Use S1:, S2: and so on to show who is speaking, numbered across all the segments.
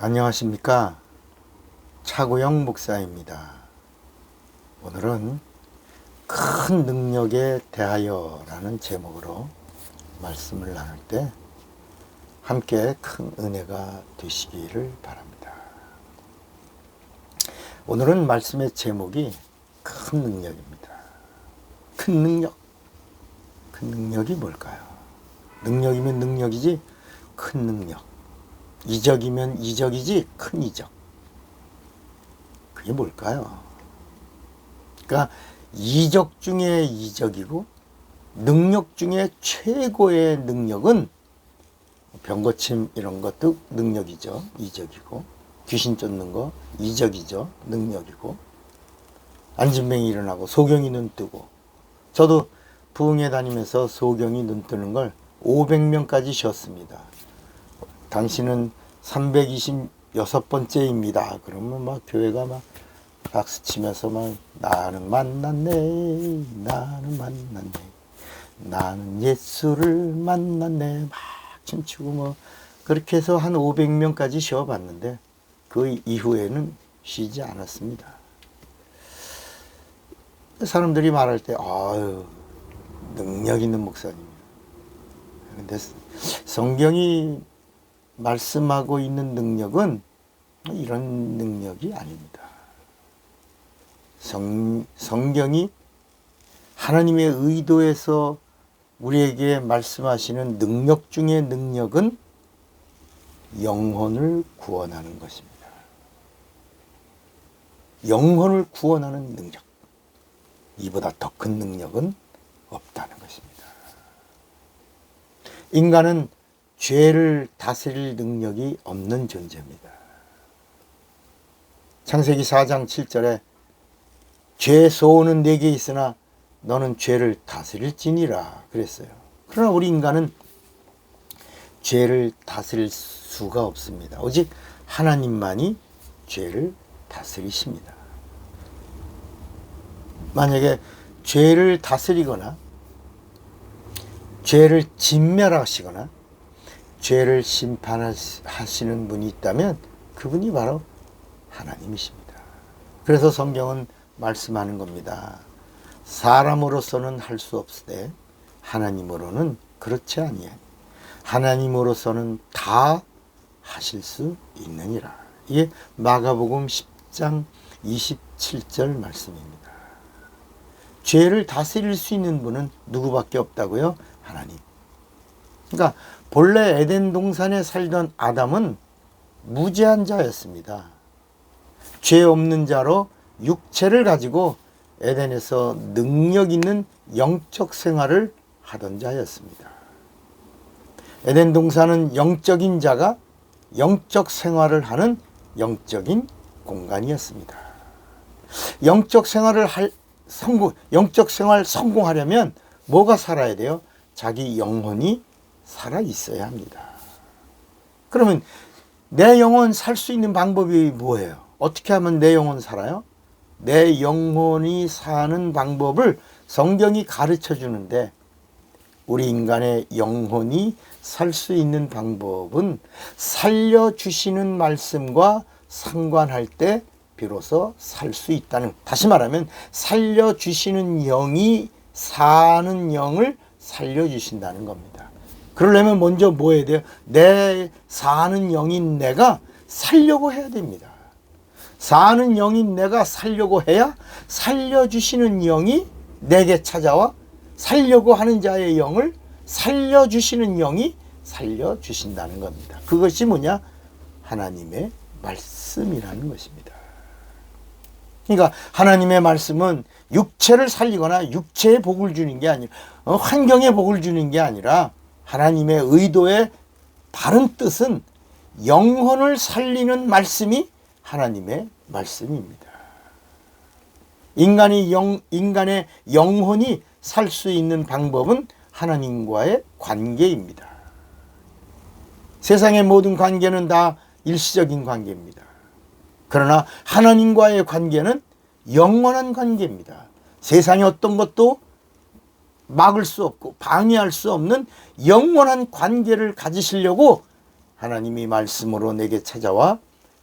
S1: 안녕하십니까. 차구영 목사입니다. 오늘은 큰 능력에 대하여 라는 제목으로 말씀을 나눌 때 함께 큰 은혜가 되시기를 바랍니다. 오늘은 말씀의 제목이 큰 능력입니다. 큰 능력. 큰 능력이 뭘까요? 능력이면 능력이지 큰 능력. 이적이면 이적이지 큰 이적. 그게 뭘까요? 그러니까 이적 중에 이적이고 능력 중에 최고의 능력은 병고침 이런 것도 능력이죠. 이적이고 귀신 쫓는 거 이적이죠. 능력이고 안진뱅이 일어나고 소경이 눈 뜨고 저도 부흥회 다니면서 소경이 눈 뜨는 걸 500명까지 쉬었습니다. 당신은 326번째입니다. 그러면 막 교회가 막 박수 치면서 막 나는 만났네, 나는 만났네, 나는 예수를 만났네, 막 춤추고 뭐 그렇게 해서 한 500명까지 쉬어 봤는데 그 이후에는 쉬지 않았습니다. 사람들이 말할 때, 아유, 능력 있는 목사님. 근데 성경이 말씀하고 있는 능력은 이런 능력이 아닙니다. 성, 성경이 하나님의 의도에서 우리에게 말씀하시는 능력 중의 능력은 영혼을 구원하는 것입니다. 영혼을 구원하는 능력. 이보다 더 큰 능력은 없다는 것입니다. 인간은 죄를 다스릴 능력이 없는 존재입니다. 창세기 4장 7절에 죄 소원은 내게 있으나 너는 죄를 다스릴지니라 그랬어요. 그러나 우리 인간은 죄를 다스릴 수가 없습니다. 오직 하나님만이 죄를 다스리십니다. 만약에 죄를 다스리거나 죄를 진멸하시거나 죄를 심판하시는 분이 있다면 그분이 바로 하나님이십니다. 그래서 성경은 말씀하는 겁니다. 사람으로서는 할 수 없으되 하나님으로는 그렇지 아니하니 하나님으로서는 다 하실 수 있느니라. 이게 마가복음 10장 27절 말씀입니다. 죄를 다스릴 수 있는 분은 누구밖에 없다고요? 하나님. 그러니까 본래 에덴 동산에 살던 아담은 무죄한 자였습니다. 죄 없는 자로 육체를 가지고 에덴에서 능력 있는 영적 생활을 하던 자였습니다. 에덴 동산은 영적인 자가 영적 생활을 하는 영적인 공간이었습니다. 영적 생활을 할 성공, 영적 생활 성공하려면 뭐가 살아야 돼요? 자기 영혼이 살아 있어야 합니다. 그러면 내 영혼 살 수 있는 방법이 뭐예요? 어떻게 하면 내 영혼 살아요? 내 영혼이 사는 방법을 성경이 가르쳐 주는데 우리 인간의 영혼이 살 수 있는 방법은 살려주시는 말씀과 상관할 때 비로소 살 수 있다는 다시 말하면 살려주시는 영이 사는 영을 살려주신다는 겁니다. 그러려면 먼저 뭐 해야 돼요? 내 사는 영인 내가 살려고 해야 됩니다. 사는 영인 내가 살려고 해야 살려주시는 영이 내게 찾아와 살려고 하는 자의 영을 살려주시는 영이 살려주신다는 겁니다. 그것이 뭐냐? 하나님의 말씀이라는 것입니다. 그러니까 하나님의 말씀은 육체를 살리거나 육체에 복을 주는 게 아니라 어, 환경에 복을 주는 게 아니라 하나님의 의도의 바른 뜻은 영혼을 살리는 말씀이 하나님의 말씀입니다. 인간이 영, 인간의 영혼이 살 수 있는 방법은 하나님과의 관계입니다. 세상의 모든 관계는 다 일시적인 관계입니다. 그러나 하나님과의 관계는 영원한 관계입니다. 세상의 어떤 것도 막을 수 없고 방해할 수 없는 영원한 관계를 가지시려고 하나님이 말씀으로 내게 찾아와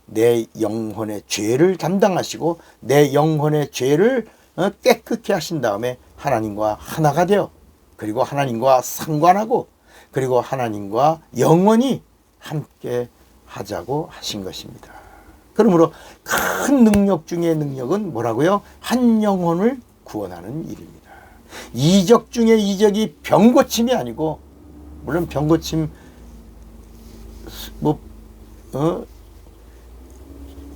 S1: 내 영혼의 죄를 담당하시고 내 영혼의 죄를 어, 깨끗게 하신 다음에 하나님과 하나가 되어 그리고 하나님과 상관하고 그리고 하나님과 영원히 함께 하자고 하신 것입니다. 그러므로 큰 능력 중의 능력은 뭐라고요? 한 영혼을 구원하는 일입니다. 이적 중의 이적이 병고침이 아니고 물론 병고침 뭐 어,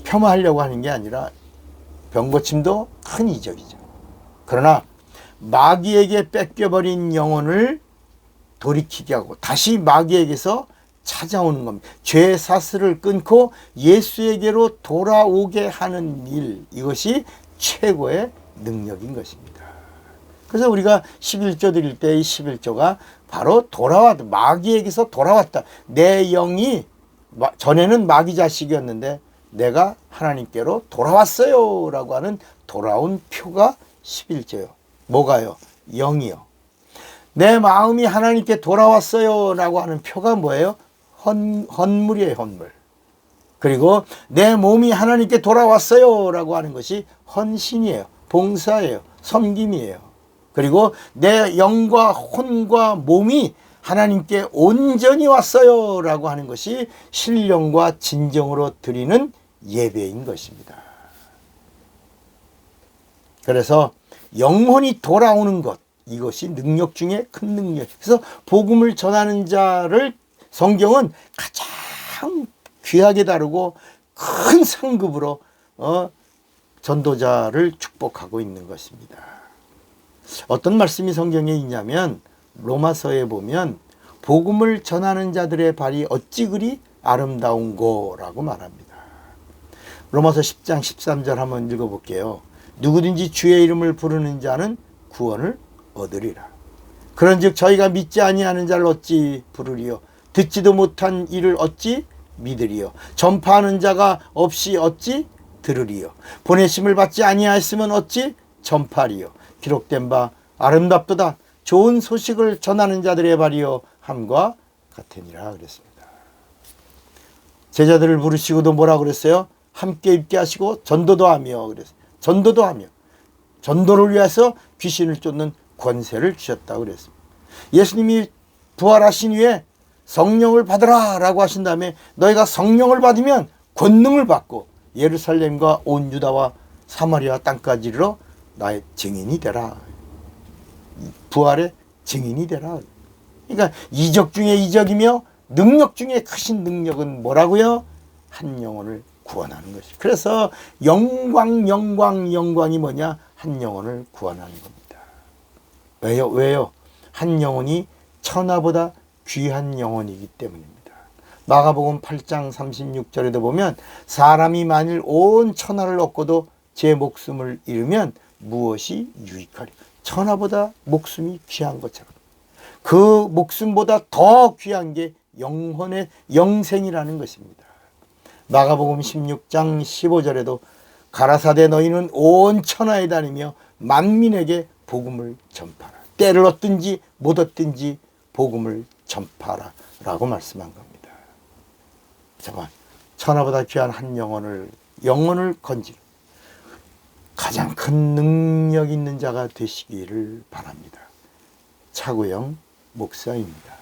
S1: 폄하하려고 하는 게 아니라 병고침도 큰 이적이죠. 그러나 마귀에게 뺏겨버린 영혼을 돌이키게 하고 다시 마귀에게서 찾아오는 겁니다. 죄 사슬을 끊고 예수에게로 돌아오게 하는 일 이것이 최고의 능력인 것입니다. 그래서 우리가 11조 드릴 때 이 11조가 바로 돌아왔다. 마귀에게서 돌아왔다. 내 영이 마- 전에는 마귀 자식이었는데 내가 하나님께로 돌아왔어요. 라고 하는 돌아온 표가 11조요. 뭐가요? 영이요. 내 마음이 하나님께 돌아왔어요. 라고 하는 표가 뭐예요? 헌, 헌물이에요, 헌물. 그리고 내 몸이 하나님께 돌아왔어요. 라고 하는 것이 헌신이에요. 봉사예요. 섬김이에요. 그리고 내 영과 혼과 몸이 하나님께 온전히 왔어요. 라고 하는 것이 신령과 진정으로 드리는 예배인 것입니다. 그래서 영혼이 돌아오는 것, 이것이 능력 중에 큰 능력. 그래서 복음을 전하는 자를 성경은 가장 귀하게 다루고 큰 상급으로 어, 전도자를 축복하고 있는 것입니다. 어떤 말씀이 성경에 있냐면 로마서에 보면 복음을 전하는 자들의 발이 어찌 그리 아름다운고라고 말합니다. 로마서 10장 13절 한번 읽어볼게요. 누구든지 주의 이름을 부르는 자는 구원을 얻으리라. 그런즉 저희가 믿지 아니하는 자를 어찌 부르리요? 듣지도 못한 이를 어찌 믿으리요? 전파하는 자가 없이 어찌 들으리요? 보내심을 받지 아니하였으면 어찌 전파리요? 기록된 바 아름답도다 좋은 소식을 전하는 자들의 발이요 함과 같으니라 그랬습니다. 제자들을 부르시고도 뭐라 그랬어요? 함께 입게 하시고 전도도 하며 그랬어요. 전도도 하며 전도를 위해서 귀신을 쫓는 권세를 주셨다고 그랬습니다. 예수님이 부활하신 후에 성령을 받으라라고 하신 다음에 너희가 성령을 받으면 권능을 받고 예루살렘과 온 유다와 사마리아 땅까지 이르러 나의 증인이 되라. 부활의 증인이 되라. 그러니까 이적 중에 이적이며 능력 중에 크신 능력은 뭐라고요? 한 영혼을 구원하는 것이. 그래서 영광, 영광, 영광이 뭐냐? 한 영혼을 구원하는 겁니다. 왜요? 왜요? 한 영혼이 천하보다 귀한 영혼이기 때문입니다. 마가복음 8장 36절에도 보면 사람이 만일 온 천하를 얻고도 제 목숨을 잃으면 무엇이 유익하리? 천하보다 목숨이 귀한 것처럼 그 목숨보다 더 귀한 게 영혼의 영생이라는 것입니다. 마가복음 16장 15절에도 가라사대 너희는 온 천하에 다니며 만민에게 복음을 전파라. 때를 얻든지 못 얻든지 복음을 전파라. 라고 말씀한 겁니다. 잠깐 천하보다 귀한 한 영혼을 영혼을 건지 가장 큰 능력 있는 자가 되시기를 바랍니다. 차구영 목사입니다.